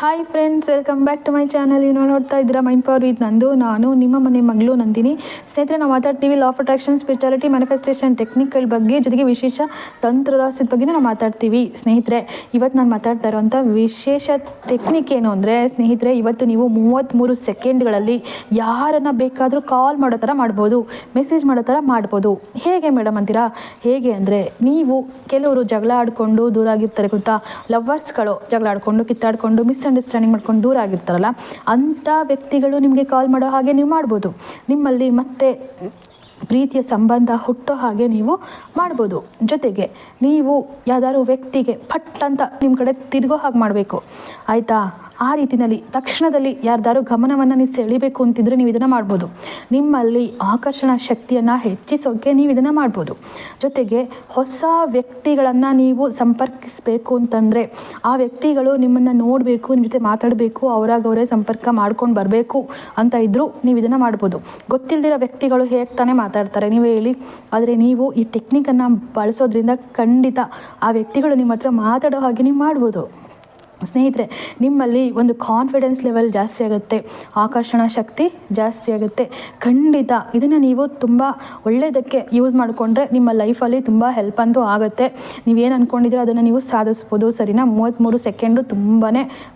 Hi friends welcome back to my channel ನೀವು ನೋಡ್ತಾ ಇದ್ದೀರಾ? ಮೈಂಡ್ ಪವರ್ ವಿತ್ ನಂದು. ನಾನು, ನಿಮ್ಮ ಮನೆ ಮಗಳು ನಂದಿನಿ. ಸ್ನೇಹಿತರೆ, ನಾವು ಮಾತಾಡ್ತೀವಿ law of attraction spirituality manifestation ಟೆಕ್ನಿಕ್ಗಳ ಬಗ್ಗೆ ಜೊತೆಗೆ ವಿಶೇಷ ತಂತ್ರ ರಹಸ್ಯದ ಬಗ್ಗೆ ನಾವು ಮಾತಾಡ್ತೀವಿ. ಸ್ನೇಹಿತರೆ, ಇವತ್ತು ನಾನು ಮಾತಾಡ್ತಾ ಇರೋವಂಥ ವಿಶೇಷ ಟೆಕ್ನಿಕ್ ಏನು ಅಂದರೆ, ಸ್ನೇಹಿತರೆ, ಇವತ್ತು ನೀವು ಮೂವತ್ತ್ಮೂರು ಸೆಕೆಂಡ್ಗಳಲ್ಲಿ ಯಾರನ್ನು ಬೇಕಾದರೂ ಕಾಲ್ ಮಾಡೋ ಥರ ಮಾಡ್ಬೋದು ಮೆಸೇಜ್ ಮಾಡೋ ಥರ ಮಾಡ್ಬೋದು. ಹೇಗೆ ಮೇಡಮ್ ಅಂತೀರಾ? ಹೇಗೆ ಅಂದರೆ, ನೀವು ಕೆಲವರು ಜಗಳ ಆಡಿಕೊಂಡು ದೂರ ಆಗಿರ್ತಾರೆ ಗೊತ್ತಾ? ಲವ್ವರ್ಸ್ಗಳು ಜಗಳ ಆಡಿಕೊಂಡು, ಕಿತ್ತಾಡಿಕೊಂಡು ಮಿಸ್ಅಂಡರ್ಸ್ಟ್ಯಾಂಡಿಂಗ್ ಮಾಡ್ಕೊಂಡು ದೂರ ಆಗಿರ್ತಾರಲ್ಲ, ಅಂಥ ವ್ಯಕ್ತಿಗಳು ನಿಮಗೆ ಕಾಲ್ ಮಾಡೋ ಹಾಗೆ ನೀವು ಮಾಡ್ಬೋದು. ನಿಮ್ಮಲ್ಲಿ ಮತ್ತೆ ಪ್ರೀತಿಯ ಸಂಬಂಧ ಹುಟ್ಟೋ ಹಾಗೆ ನೀವು ಮಾಡ್ಬೋದು. ಜೊತೆಗೆ ನೀವು ಯಾವ್ದಾದ್ರು ವ್ಯಕ್ತಿಗೆ ಪಟ್ ಅಂತ ನಿಮ್ಮ ಕಡೆ ತಿರುಗೋ ಹಾಗೆ ಮಾಡಬೇಕು. ಆಯಿತಾ? ಆ ರೀತಿಯಲ್ಲಿ ತಕ್ಷಣದಲ್ಲಿ ಯಾರ್ದಾರು ಗಮನವನ್ನು ನೀವು ಸೆಳಿಬೇಕು ಅಂತಿದ್ರೆ ನೀವು ಇದನ್ನು ಮಾಡ್ಬೋದು. ನಿಮ್ಮಲ್ಲಿ ಆಕರ್ಷಣಾ ಶಕ್ತಿಯನ್ನು ಹೆಚ್ಚಿಸೋಕೆ ನೀವು ಇದನ್ನು ಮಾಡ್ಬೋದು. ಜೊತೆಗೆ ಹೊಸ ವ್ಯಕ್ತಿಗಳನ್ನು ನೀವು ಸಂಪರ್ಕಿಸಬೇಕು ಅಂತಂದರೆ ಆ ವ್ಯಕ್ತಿಗಳು ನಿಮ್ಮನ್ನು ನೋಡಬೇಕು ನಿಮ್ಮ ಜೊತೆ ಮಾತಾಡಬೇಕು, ಅವರಾಗವರೇ ಸಂಪರ್ಕ ಮಾಡ್ಕೊಂಡು ಬರಬೇಕು ಅಂತ ಇದ್ದರೂ ನೀವು ಇದನ್ನು ಮಾಡ್ಬೋದು. ಗೊತ್ತಿಲ್ಲದಿರೋ ವ್ಯಕ್ತಿಗಳು ಹೇಗೆ ತಾನೇ ಮಾತಾಡ್ತಾರೆ ನೀವು ಹೇಳಿ. ಆದರೆ ನೀವು ಈ ಟೆಕ್ನಿಕನ್ನು ಬಳಸೋದ್ರಿಂದ ಖಂಡಿತ ಆ ವ್ಯಕ್ತಿಗಳು ನಿಮ್ಮ ಹತ್ರ ಮಾತಾಡೋ ಹಾಗೆ ನೀವು ಮಾಡ್ಬೋದು. ಸ್ನೇಹಿತರೆ, ನಿಮ್ಮಲ್ಲಿ ಒಂದು ಕಾನ್ಫಿಡೆನ್ಸ್ ಲೆವೆಲ್ ಜಾಸ್ತಿ ಆಗುತ್ತೆ, ಆಕರ್ಷಣಾ ಶಕ್ತಿ ಜಾಸ್ತಿ ಆಗುತ್ತೆ. ಖಂಡಿತ ಇದನ್ನು ನೀವು ತುಂಬ ಒಳ್ಳೆಯದಕ್ಕೆ ಯೂಸ್ ಮಾಡಿಕೊಂಡ್ರೆ ನಿಮ್ಮ ಲೈಫಲ್ಲಿ ತುಂಬ ಹೆಲ್ಪ್ ಅಂತೂ ಆಗುತ್ತೆ. ನೀವೇನು ಅಂದ್ಕೊಂಡಿದ್ರೆ ಅದನ್ನು ನೀವು ಸಾಧಿಸ್ಬೋದು, ಸರಿನಾ? ಮೂವತ್ತ್ಮೂರು ಸೆಕೆಂಡು ತುಂಬಾ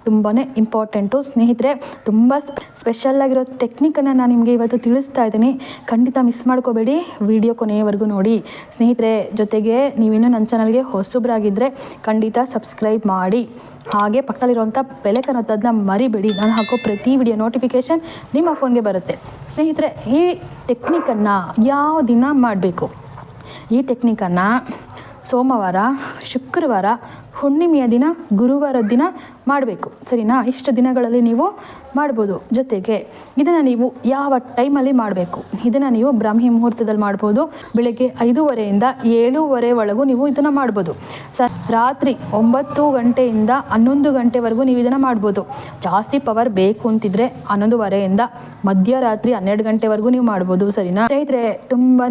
ತುಂಬಾ ಇಂಪಾರ್ಟೆಂಟು ಸ್ನೇಹಿತರೆ, ತುಂಬ ಸ್ಪೆಷಲ್ ಆಗಿರೋ ಟೆಕ್ನಿಕನ್ನು ನಾನು ನಿಮಗೆ ಇವತ್ತು ತಿಳಿಸ್ತಾ ಇದ್ದೀನಿ. ಖಂಡಿತ ಮಿಸ್ ಮಾಡ್ಕೋಬೇಡಿ ವಿಡಿಯೋ ಕೊನೆಯವರೆಗೂ ನೋಡಿ. ಸ್ನೇಹಿತರೆ, ಜೊತೆಗೆ ನೀವಿನ್ನೂ ನನ್ನ ಚಾನಲ್ಗೆ ಹೊಸಬ್ರಾಗಿದ್ದರೆ ಖಂಡಿತ ಸಬ್ಸ್ಕ್ರೈಬ್ ಮಾಡಿ. ಹಾಗೆ ಪಕ್ಕದಲ್ಲಿರುವಂಥ ಬೆಲೆಕನ್ ಒತ್ತೋದನ್ನ ಮರಿಬೇಡಿ. ನಾನು ಹಾಕೋ ಪ್ರತಿ ವಿಡಿಯೋ ನೋಟಿಫಿಕೇಷನ್ ನಿಮ್ಮ ಫೋನ್ಗೆ ಬರುತ್ತೆ. ಸ್ನೇಹಿತರೆ, ಈ ಟೆಕ್ನಿಕನ್ನು ಯಾವ ದಿನ ಮಾಡಬೇಕು? ಈ ಟೆಕ್ನಿಕನ್ನು ಸೋಮವಾರ, ಶುಕ್ರವಾರ, ಹುಣ್ಣಿಮೆಯ ದಿನ ಗುರುವಾರದ ದಿನ ಮಾಡಬೇಕು. ಸರಿನಾ? ಇಷ್ಟು ದಿನಗಳಲ್ಲಿ ನೀವು ಮಾಡ್ಬೋದು. ಜೊತೆಗೆ ಇದನ್ನು ನೀವು ಯಾವ ಟೈಮಲ್ಲಿ ಮಾಡಬೇಕು? ಇದನ್ನು ನೀವು ಬ್ರಾಹ್ಮಿ ಮುಹೂರ್ತದಲ್ಲಿ ಮಾಡ್ಬೋದು. ಬೆಳಗ್ಗೆ ಐದೂವರೆಯಿಂದ ಏಳೂವರೆ ಒಳಗೂ ನೀವು ಇದನ್ನು ಮಾಡ್ಬೋದು. ಸ, ರಾತ್ರಿ ಒಂಬತ್ತು ಗಂಟೆಯಿಂದ ಹನ್ನೊಂದು ಗಂಟೆವರೆಗೂ ನೀವು ಇದನ್ನು ಮಾಡ್ಬೋದು. ಜಾಸ್ತಿ ಪವರ್ ಬೇಕು ಅಂತಿದ್ರೆ ಹನ್ನೊಂದುವರೆಯಿಂದ ಮಧ್ಯರಾತ್ರಿ ಹನ್ನೆರಡು ಗಂಟೆವರೆಗೂ ನೀವು ಮಾಡ್ಬೋದು, ಸರಿನಾ? ಸ್ನೇಹಿತರೆ ತುಂಬಾ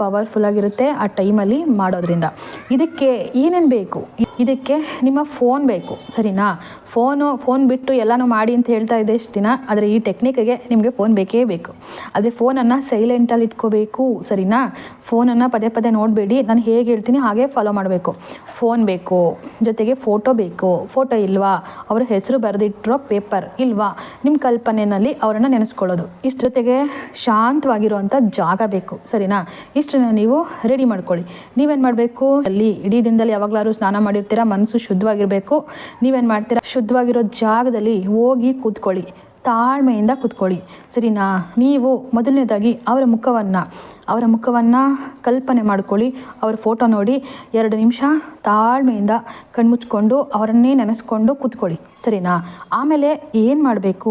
ಪವರ್ಫುಲ್ ಆಗಿರುತ್ತೆ ಆ ಟೈಮಲ್ಲಿ ಮಾಡೋದ್ರಿಂದ. ಇದಕ್ಕೆ ಏನೇನು ಬೇಕು? ಇದಕ್ಕೆ ನಿಮ್ಮ ಫೋನ್ ಬೇಕು, ಸರಿನಾ? ಫೋನು ಫೋನ್ ಬಿಟ್ಟು ಎಲ್ಲನೂ ಮಾಡಿ ಅಂತ ಹೇಳ್ತಾ ಇದ್ದೆ ಇಷ್ಟು ದಿನ, ಆದರೆ ಈ ಟೆಕ್ನಿಕ್ಗೆ ನಿಮಗೆ ಫೋನ್ ಬೇಕೇ ಬೇಕು. ಆದರೆ ಫೋನನ್ನು ಸೈಲೆಂಟಲ್ಲಿ ಇಟ್ಕೋಬೇಕು, ಸರಿನಾ? ಫೋನನ್ನು ಪದೇ ಪದೇ ನೋಡಬೇಡಿ, ನಾನು ಹೇಗೆ ಹೇಳ್ತೀನಿ ಹಾಗೆ ಫಾಲೋ ಮಾಡಬೇಕು. ಫೋನ್ ಬೇಕು, ಜೊತೆಗೆ ಫೋಟೋ ಬೇಕು. ಫೋಟೋ ಇಲ್ವಾ? ಅವರ ಹೆಸರು ಬರೆದಿಟ್ಟಿರೋ ಪೇಪರ್ ಇಲ್ವಾ? ನಿಮ್ಮ ಕಲ್ಪನೆಯಲ್ಲಿ ಅವರನ್ನು ನೆನೆಸ್ಕೊಳ್ಳೋದು. ಇಷ್ಟ ಜೊತೆಗೆ ಶಾಂತವಾಗಿರುವಂಥ ಜಾಗ ಬೇಕು, ಸರಿನಾ? ಇಷ್ಟನ್ನ ನೀವು ರೆಡಿ ಮಾಡ್ಕೊಳ್ಳಿ. ನೀವೇನು ಮಾಡಬೇಕು? ಅಲ್ಲಿ ಇಡೀ ದಿನದಲ್ಲಿ ಯಾವಾಗಲಾದ್ರು ಸ್ನಾನ ಮಾಡಿರ್ತೀರಾ? ಮನಸ್ಸು ಶುದ್ಧವಾಗಿರಬೇಕು. ನೀವೇನು ಮಾಡ್ತೀರಾ? ಶುದ್ಧವಾಗಿರೋ ಜಾಗದಲ್ಲಿ ಹೋಗಿ ಕೂತ್ಕೊಳ್ಳಿ. ತಾಳ್ಮೆಯಿಂದ ಕೂತ್ಕೊಳ್ಳಿ. ಸರಿನಾ? ನೀವು ಮೊದಲನೇದಾಗಿ ಅವರ ಮುಖವನ್ನು ಅವರ ಮುಖವನ್ನು ಕಲ್ಪನೆ ಮಾಡ್ಕೊಳ್ಳಿ ಅವ್ರ ಫೋಟೋ ನೋಡಿ. ಎರಡು ನಿಮಿಷ ತಾಳ್ಮೆಯಿಂದ ಕಣ್ಮುಚ್ಕೊಂಡು ಅವರನ್ನೇ ನೆನೆಸ್ಕೊಂಡು ಕೂತ್ಕೊಳ್ಳಿ. ಸರಿನಾ? ಆಮೇಲೆ ಏನು ಮಾಡಬೇಕು?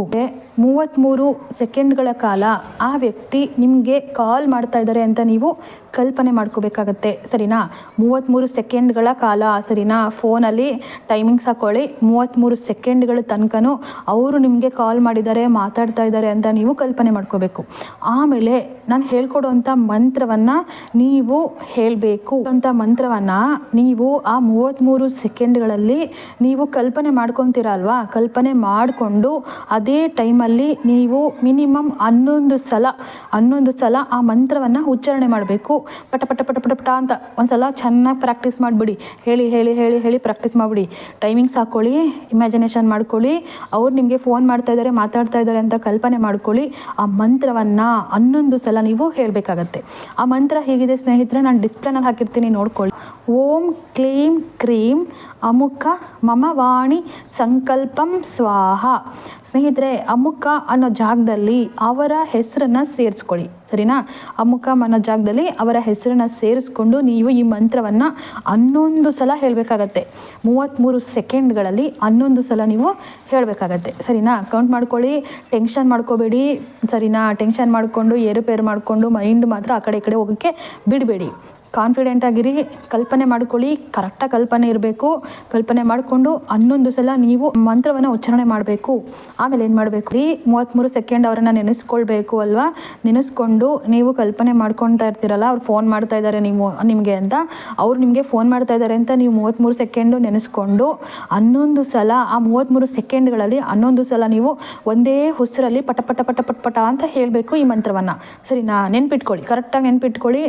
ಮೂವತ್ತ್ಮೂರು ಸೆಕೆಂಡ್ಗಳ ಕಾಲ ಆ ವ್ಯಕ್ತಿ ನಿಮಗೆ ಕಾಲ್ ಮಾಡ್ತಾ ಇದ್ದಾರೆ ಅಂತ ನೀವು ಕಲ್ಪನೆ ಮಾಡ್ಕೋಬೇಕಾಗತ್ತೆ. ಸರಿನಾ? ಮೂವತ್ತ್ಮೂರು ಸೆಕೆಂಡ್ಗಳ ಕಾಲ, ಸರಿನಾ? ಫೋನಲ್ಲಿ ಟೈಮಿಂಗ್ಸ್ ಹಾಕ್ಕೊಳ್ಳಿ ಮೂವತ್ತ್ಮೂರು ಸೆಕೆಂಡ್ಗಳ ತನಕನೂ ಅವರು ನಿಮಗೆ ಕಾಲ್ ಮಾಡಿದ್ದಾರೆ, ಮಾತಾಡ್ತಾ ಇದ್ದಾರೆ ಅಂತ ನೀವು ಕಲ್ಪನೆ ಮಾಡ್ಕೋಬೇಕು. ಆಮೇಲೆ ನಾನು ಹೇಳ್ಕೊಡುವಂಥ ಮಂತ್ರವನ್ನು ನೀವು ಹೇಳಬೇಕು. ಅಂತ ಮಂತ್ರವನ್ನು ನೀವು ಆ ಮೂವತ್ತ್ಮೂರು ಸೆಕೆಂಡ್ಗಳಲ್ಲಿ ನೀವು ಕಲ್ಪನೆ ಮಾಡ್ಕೊತೀರ ಅಲ್ವಾ ಕಲ್ಪನೆ ಮಾಡಿಕೊಂಡು ಅದೇ ಟೈಮಲ್ಲಿ ನೀವು ಮಿನಿಮಮ್ ಹನ್ನೊಂದು ಸಲ ಹನ್ನೊಂದು ಸಲ ಆ ಮಂತ್ರವನ್ನು ಉಚ್ಚಾರಣೆ ಮಾಡಬೇಕು. ಪಟ ಪಟ ಪಟ ಪಟ ಪಟ ಅಂತ ಒಂದ್ಸಲ ಚೆನ್ನಾಗಿ ಪ್ರಾಕ್ಟೀಸ್ ಮಾಡಿಬಿಡಿ. ಹೇಳಿ ಹೇಳಿ ಹೇಳಿ ಹೇಳಿ ಪ್ರಾಕ್ಟೀಸ್ ಮಾಡಿಬಿಡಿ. ಟೈಮಿಂಗ್ಸ್ ಹಾಕ್ಕೊಳ್ಳಿ ಇಮ್ಯಾಜಿನೇಷನ್ ಮಾಡ್ಕೊಳ್ಳಿ. ಅವ್ರು ನಿಮಗೆ ಫೋನ್ ಮಾಡ್ತಾ ಇದ್ದಾರೆ, ಮಾತಾಡ್ತಾ ಇದ್ದಾರೆ ಅಂತ ಕಲ್ಪನೆ ಮಾಡ್ಕೊಳ್ಳಿ. ಆ ಮಂತ್ರವನ್ನು ಹನ್ನೊಂದು ಸಲ ನೀವು ಹೇಳಬೇಕಾಗತ್ತೆ. ಆ ಮಂತ್ರ ಹೇಗಿದೆ ಸ್ನೇಹಿತರೆ? ನಾನು ಡಿಸ್ಪ್ಲೇನಲ್ಲಿ ಹಾಕಿರ್ತೀನಿ, ನೋಡ್ಕೊಳ್ಳಿ. ಓಂ ಕ್ಲೀಮ್ ಕ್ರೀಂ ಅಮುಖ ಮಮ ವಾಣಿ ಸಂಕಲ್ಪಂ ಸ್ವಾಹ. ಸ್ನೇಹಿತರೆ, ಅಮುಖ ಅನ್ನೋ ಜಾಗದಲ್ಲಿ ಅವರ ಹೆಸರನ್ನು ಸೇರಿಸ್ಕೊಳ್ಳಿ. ಸರಿನಾ? ಅಮುಖ ಅನ್ನೋ ಜಾಗದಲ್ಲಿ ಅವರ ಹೆಸರನ್ನು ಸೇರಿಸ್ಕೊಂಡು ನೀವು ಈ ಮಂತ್ರವನ್ನು ಹನ್ನೊಂದು ಸಲ ಹೇಳಬೇಕಾಗತ್ತೆ. ಮೂವತ್ತ್ಮೂರು ಸೆಕೆಂಡ್ಗಳಲ್ಲಿ ಹನ್ನೊಂದು ಸಲ ನೀವು ಹೇಳಬೇಕಾಗತ್ತೆ. ಸರಿನಾ? ಕೌಂಟ್ ಮಾಡ್ಕೊಳ್ಳಿ. ಟೆನ್ಷನ್ ಮಾಡ್ಕೋಬೇಡಿ. ಸರಿನಾ? ಟೆನ್ಷನ್ ಮಾಡಿಕೊಂಡು, ಏರುಪೇರು ಮಾಡಿಕೊಂಡು ಮೈಂಡ್ ಮಾತ್ರ ಆ ಕಡೆ ಈ ಕಡೆ ಹೋಗೋಕ್ಕೆ ಬಿಡಬೇಡಿ. ಕಾನ್ಫಿಡೆಂಟ್ ಆಗಿರಿ, ಕಲ್ಪನೆ ಮಾಡ್ಕೊಳ್ಳಿ ಕರೆಕ್ಟಾಗಿ ಕಲ್ಪನೆ ಇರಬೇಕು. ಕಲ್ಪನೆ ಮಾಡಿಕೊಂಡು ಹನ್ನೊಂದು ಸಲ ನೀವು ಮಂತ್ರವನ್ನು ಉಚ್ಚಾರಣೆ ಮಾಡಬೇಕು. ಆಮೇಲೆ ಏನು ಮಾಡಬೇಕು? ರೀ ಮೂವತ್ತ್ಮೂರು ಸೆಕೆಂಡ್ ಅವರನ್ನು ನೆನೆಸ್ಕೊಳ್ಬೇಕು ಅಲ್ವಾ? ನೆನೆಸ್ಕೊಂಡು ನೀವು ಕಲ್ಪನೆ ಮಾಡ್ಕೊತಾ ಇರ್ತೀರಲ್ಲ, ಅವ್ರು ಫೋನ್ ಮಾಡ್ತಾ ಇದ್ದಾರೆ ನೀವು, ನಿಮಗೆ ಅಂತ. ಅವ್ರು ನಿಮಗೆ ಫೋನ್ ಮಾಡ್ತಾ ಇದ್ದಾರೆ ಅಂತ ನೀವು ಮೂವತ್ತ್ಮೂರು ಸೆಕೆಂಡು ನೆನೆಸ್ಕೊಂಡು ಹನ್ನೊಂದು ಸಲ, ಆ ಮೂವತ್ತ್ಮೂರು ಸೆಕೆಂಡ್ಗಳಲ್ಲಿ ಹನ್ನೊಂದು ಸಲ ನೀವು ಒಂದೇ ಹುಸಿರಲ್ಲಿ ಪಟ ಪಟ ಪಟ ಪಟ ಪಟ ಅಂತ ಹೇಳಬೇಕು ಈ ಮಂತ್ರವನ್ನು. ಸರಿನಾ? ನೆನ್ಪಿಟ್ಕೊಳ್ಳಿ ಕರೆಕ್ಟಾಗಿ ನೆನ್ಪಿಟ್ಕೊಳ್ಳಿ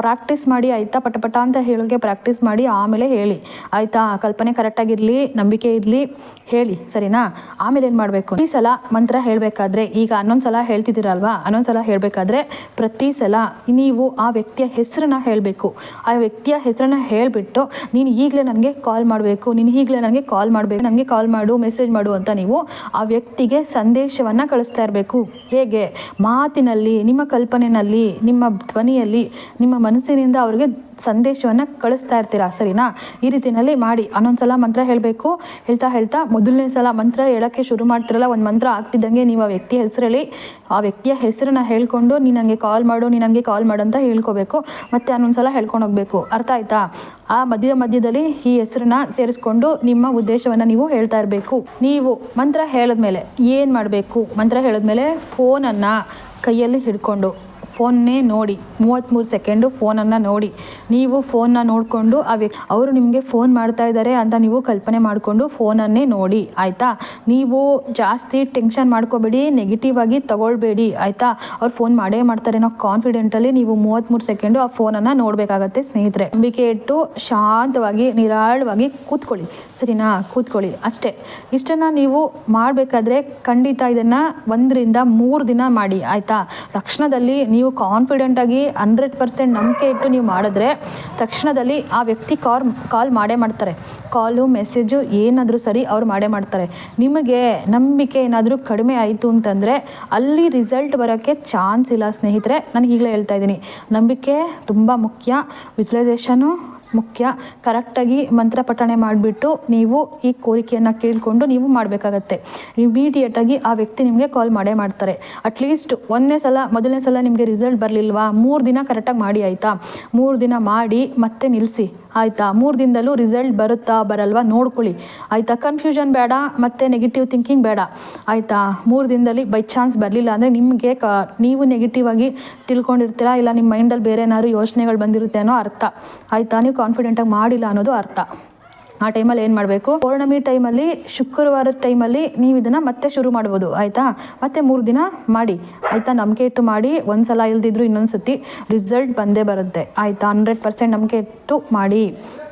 ಪ್ರಾಕ್ಟೀಸ್ ಮಾಡಿ ಆಯಿತಾ ಪಟ ಪಟ ಅಂತ ಹೇಳೋಕೆ ಪ್ರಾಕ್ಟೀಸ್ ಮಾಡಿ ಆಮೇಲೆ ಹೇಳಿ. ಆಯ್ತಾ ಕಲ್ಪನೆ ಕರೆಕ್ಟಾಗಿರಲಿ ನಂಬಿಕೆ ಇರಲಿ ಹೇಳಿ, ಸರಿನಾ? ಆಮೇಲೆ ಏನು ಮಾಡಬೇಕು? ಈ ಸಲ ಮಂತ್ರ ಹೇಳಬೇಕಾದ್ರೆ, ಈಗ ಹನ್ನೊಂದು ಸಲ ಹೇಳ್ತಿದ್ದೀರಲ್ವಾ? ಹನ್ನೊಂದು ಸಲ ಹೇಳಬೇಕಾದ್ರೆ, ಪ್ರತಿ ಸಲ ನೀವು ಆ ವ್ಯಕ್ತಿಯ ಹೆಸರನ್ನ ಹೇಳಬೇಕು. ಆ ವ್ಯಕ್ತಿಯ ಹೆಸರನ್ನ ಹೇಳಿಬಿಟ್ಟು, ನೀನು ಈಗಲೇ ನನಗೆ ಕಾಲ್ ಮಾಡಬೇಕು, ನೀನು ಈಗಲೇ ನನಗೆ ಕಾಲ್ ಮಾಡಬೇಕು ನನಗೆ ಕಾಲ್ ಮಾಡು ಮೆಸೇಜ್ ಮಾಡು ಅಂತ ನೀವು ಆ ವ್ಯಕ್ತಿಗೆ ಸಂದೇಶವನ್ನು ಕಳಿಸ್ತಾ ಇರಬೇಕು. ಹೇಗೆ? ಮಾತಿನಲ್ಲಿ, ನಿಮ್ಮ ಕಲ್ಪನೆಯಲ್ಲಿ ನಿಮ್ಮ ಧ್ವನಿಯಲ್ಲಿ, ನಿಮ್ಮ ಮನಸ್ಸಿನಿಂದ ಅವ್ರಿಗೆ ಸಂದೇಶವನ್ನು ಕಳಿಸ್ತಾ ಇರ್ತೀರಾ? ಸರಿನಾ? ಈ ರೀತಿಯಲ್ಲಿ ಮಾಡಿ. ಸಲ ಮಂತ್ರ ಹೇಳಬೇಕು. ಹೇಳ್ತಾ ಹೇಳ್ತಾ ಮೊದಲನೇ ಸಲ ಮಂತ್ರ ಹೇಳೋಕ್ಕೆ ಶುರು ಮಾಡ್ತಿರಲ್ಲ, ಒಂದು ಮಂತ್ರ ಆಗ್ತಿದ್ದಂಗೆ ನೀವು ಆ ವ್ಯಕ್ತಿಯ ಹೆಸರಲ್ಲಿ ಆ ವ್ಯಕ್ತಿಯ ಹೆಸರನ್ನ ಹೇಳ್ಕೊಂಡು ನೀನು ನನಗೆ ಕಾಲ್ ಮಾಡು, ನೀನು ನನಗೆ ಕಾಲ್ ಮಾಡು ಅಂತ ಹೇಳ್ಕೋಬೇಕು. ಮತ್ತು ಸಲ ಹೇಳ್ಕೊಂಡು ಹೋಗಬೇಕು. ಅರ್ಥ ಆಯ್ತಾ? ಆ ಮಧ್ಯ ಮಧ್ಯದಲ್ಲಿ ಈ ಹೆಸರನ್ನ ಸೇರಿಸ್ಕೊಂಡು ನಿಮ್ಮ ಉದ್ದೇಶವನ್ನು ನೀವು ಹೇಳ್ತಾ ಇರಬೇಕು. ನೀವು ಮಂತ್ರ ಹೇಳಿದ್ಮೇಲೆ ಏನು ಮಾಡಬೇಕು? ಮಂತ್ರ ಹೇಳಿದ್ಮೇಲೆ ಫೋನನ್ನು ಕೈಯಲ್ಲಿ ಹಿಡ್ಕೊಂಡು. ಫೋನ್ನೇ ನೋಡಿ ಮೂವತ್ತ್ಮೂರು ಸೆಕೆಂಡು ಫೋನನ್ನು ನೋಡಿ. ನೀವು ಫೋನ್ನ ನೋಡಿಕೊಂಡು ಆ ವ್ಯಕ್ತಿ ಅವರು ನಿಮಗೆ ಫೋನ್ ಮಾಡ್ತಾ ಇದ್ದಾರೆ ಅಂತ ನೀವು ಕಲ್ಪನೆ ಮಾಡಿಕೊಂಡು ಫೋನನ್ನೇ ನೋಡಿ, ಆಯಿತಾ? ನೀವು ಜಾಸ್ತಿ ಟೆನ್ಷನ್ ಮಾಡ್ಕೋಬೇಡಿ ನೆಗೆಟಿವ್ ಆಗಿ ತಗೊಳ್ಬೇಡಿ, ಆಯಿತಾ? ಅವ್ರು ಫೋನ್ ಮಾಡೇ ಮಾಡ್ತಾರೆ ಅನ್ನೋ ಕಾನ್ಫಿಡೆಂಟಲ್ಲಿ ನೀವು ಮೂವತ್ತ್ಮೂರು ಸೆಕೆಂಡು ಆ ಫೋನನ್ನು ನೋಡಬೇಕಾಗತ್ತೆ ಸ್ನೇಹಿತರೆ. ನಂಬಿಕೆ ಇಟ್ಟು ಶಾಂತವಾಗಿ, ನಿರಾಳವಾಗಿ ಕೂತ್ಕೊಳ್ಳಿ. ಸರಿನಾ? ಕೂತ್ಕೊಳ್ಳಿ. ಅಷ್ಟೇ. ಇಷ್ಟನ್ನು ನೀವು ಮಾಡಬೇಕಾದ್ರೆ ಖಂಡಿತ ಇದನ್ನು ಒಂದರಿಂದ ಮೂರು ದಿನ ಮಾಡಿ, ಆಯಿತಾ? ತಕ್ಷಣದಲ್ಲಿ ನೀವು ಕಾನ್ಫಿಡೆಂಟಾಗಿ ಹಂಡ್ರೆಡ್ ಪರ್ಸೆಂಟ್ ನಂಬಿಕೆ ಇಟ್ಟು ನೀವು ಮಾಡಿದ್ರೆ ತಕ್ಷಣದಲ್ಲಿ ಆ ವ್ಯಕ್ತಿ ಕಾಲ್ ಕಾಲ್ ಮಾಡೇ ಮಾಡ್ತಾರೆ. ಕಾಲು ಮೆಸೇಜು ಏನಾದರೂ ಸರಿ ಅವ್ರು ಮಾಡೇ ಮಾಡ್ತಾರೆ. ನಿಮಗೆ ನಂಬಿಕೆ ಏನಾದರೂ ಕಡಿಮೆ ಆಯಿತು ಅಂತಂದರೆ ಅಲ್ಲಿ ರಿಸಲ್ಟ್ ಬರೋಕ್ಕೆ ಚಾನ್ಸ್ ಇಲ್ಲ ಸ್ನೇಹಿತರೆ. ನಾನು ಈಗಲೇ ಹೇಳ್ತಾ ಇದ್ದೀನಿ. ನಂಬಿಕೆ ತುಂಬ ಮುಖ್ಯ. ವಿಜುವಲೈಸೇಷನು ಮುಖ್ಯ. ಕರೆಕ್ಟಾಗಿ ಮಂತ್ರ ಪಠಣೆ ಮಾಡಿಬಿಟ್ಟು ನೀವು ಈ ಕೋರಿಕೆಯನ್ನು ಕೇಳಿಕೊಂಡು ನೀವು ಮಾಡಬೇಕಾಗತ್ತೆ. ಇಮಿಡಿಯೇಟಾಗಿ ಆ ವ್ಯಕ್ತಿ ನಿಮಗೆ ಕಾಲ್ ಮಾಡೇ ಮಾಡ್ತಾರೆ. ಅಟ್ಲೀಸ್ಟ್ ಒಂದನೇ ಸಲ, ಮೊದಲನೇ ಸಲ ನಿಮಗೆ ರಿಸಲ್ಟ್ ಬರಲಿಲ್ವಾ? ಮೂರು ದಿನ ಕರೆಕ್ಟಾಗಿ ಮಾಡಿ ಆಯಿತಾ? ಮೂರು ದಿನ ಮಾಡಿ ಮತ್ತೆ ನಿಲ್ಲಿಸಿ ಆಯಿತಾ? ಮೂರು ದಿನದಲ್ಲೂ ರಿಸಲ್ಟ್ ಬರುತ್ತಾ ಬರಲ್ವಾ? ನೋಡ್ಕೊಳ್ಳಿ. ಆಯಿತಾ? ಕನ್ಫ್ಯೂಷನ್ ಬೇಡ, ಮತ್ತು ನೆಗೆಟಿವ್ ಥಿಂಕಿಂಗ್ ಬೇಡ. ಆಯಿತಾ? ಮೂರು ದಿನದಲ್ಲಿ ಬೈ ಚಾನ್ಸ್ ಬರಲಿಲ್ಲ ಅಂದರೆ ನಿಮಗೆ ಕ, ನೀವು ನೆಗೆಟಿವ್ ಆಗಿ ತಿಳ್ಕೊಂಡಿರ್ತೀರಾ? ಇಲ್ಲ ನಿಮ್ಮ ಮೈಂಡಲ್ಲಿ ಬೇರೆ ಏನಾದ್ರು ಯೋಚನೆಗಳು ಬಂದಿರುತ್ತೆ ಅನ್ನೋ ಅರ್ಥ. ಆಯಿತಾ? ನೀವು ಕಾನ್ಫಿಡೆಂಟಾಗಿ ಮಾಡಿಲ್ಲ ಅನ್ನೋದು ಅರ್ಥ. ಆ ಟೈಮಲ್ಲಿ ಏನು ಮಾಡಬೇಕು? ಪೌರ್ಣಮಿ ಟೈಮಲ್ಲಿ ಶುಕ್ರವಾರದ ಟೈಮಲ್ಲಿ ನೀವು ಇದನ್ನು ಮತ್ತೆ ಶುರು ಮಾಡ್ಬೋದು. ಆಯಿತಾ? ಮತ್ತೆ ಮೂರು ದಿನ ಮಾಡಿ. ಆಯಿತಾ? ನಂಬಿಕೆ ಇಟ್ಟು ಮಾಡಿ. ಒಂದು ಸಲ ಇಲ್ದಿದ್ರು ಇನ್ನೊಂದು ಸತಿ ರಿಸಲ್ಟ್ ಬಂದೇ ಬರುತ್ತೆ. ಆಯಿತಾ? ಹಂಡ್ರೆಡ್ ಪರ್ಸೆಂಟ್ ನಂಬಿಕೆ ಇಟ್ಟು ಮಾಡಿ.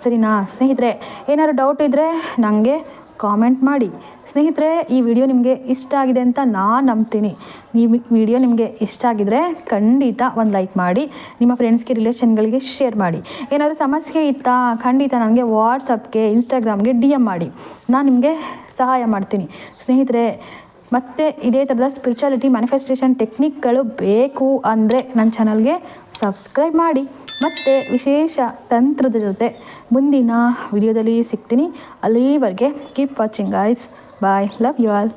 ಸರಿನಾ? ಸ್ನೇಹಿತರೆ, ಏನಾದ್ರು ಡೌಟ್ ಇದ್ದರೆ ನನಗೆ ಕಾಮೆಂಟ್ ಮಾಡಿ. ಸ್ನೇಹಿತರೆ, ಈ ವಿಡಿಯೋ ನಿಮಗೆ ಇಷ್ಟ ಆಗಿದೆ ಅಂತ ನಾನು ನಂಬ್ತೀನಿ. ಈ ವಿಡಿಯೋ ನಿಮಗೆ ಇಷ್ಟ ಆಗಿದ್ರೆ ಖಂಡಿತ ಒಂದು ಲೈಕ್ ಮಾಡಿ, ನಿಮ್ಮ ಫ್ರೆಂಡ್ಸ್ಗೆ ರಿಲೇಷನ್ಗಳಿಗೆ ಶೇರ್ ಮಾಡಿ. ಏನಾದರೂ ಸಮಸ್ಯೆ ಇತ್ತಾ, ಖಂಡಿತ ನನಗೆ ವಾಟ್ಸಪ್ಗೆ ಇನ್ಸ್ಟಾಗ್ರಾಮ್ಗೆ ಡಿ ಎಂ ಮಾಡಿ. ನಾನು ನಿಮಗೆ ಸಹಾಯ ಮಾಡ್ತೀನಿ. ಸ್ನೇಹಿತರೆ, ಮತ್ತು ಇದೇ ಥರದ ಸ್ಪಿರಿಚುಯಾಲಿಟಿ ಮ್ಯಾನಿಫೆಸ್ಟೇಷನ್ ಟೆಕ್ನಿಕ್ಗಳು ಬೇಕು ಅಂದರೆ ನನ್ನ ಚಾನಲ್ಗೆ ಸಬ್ಸ್ಕ್ರೈಬ್ ಮಾಡಿ. ಮತ್ತು ವಿಶೇಷ ತಂತ್ರದ ಜೊತೆ ಮುಂದಿನ ವಿಡಿಯೋದಲ್ಲಿ ಸಿಗ್ತೀನಿ. ಅಲ್ಲಿವರೆಗೆ keep watching guys bye love you all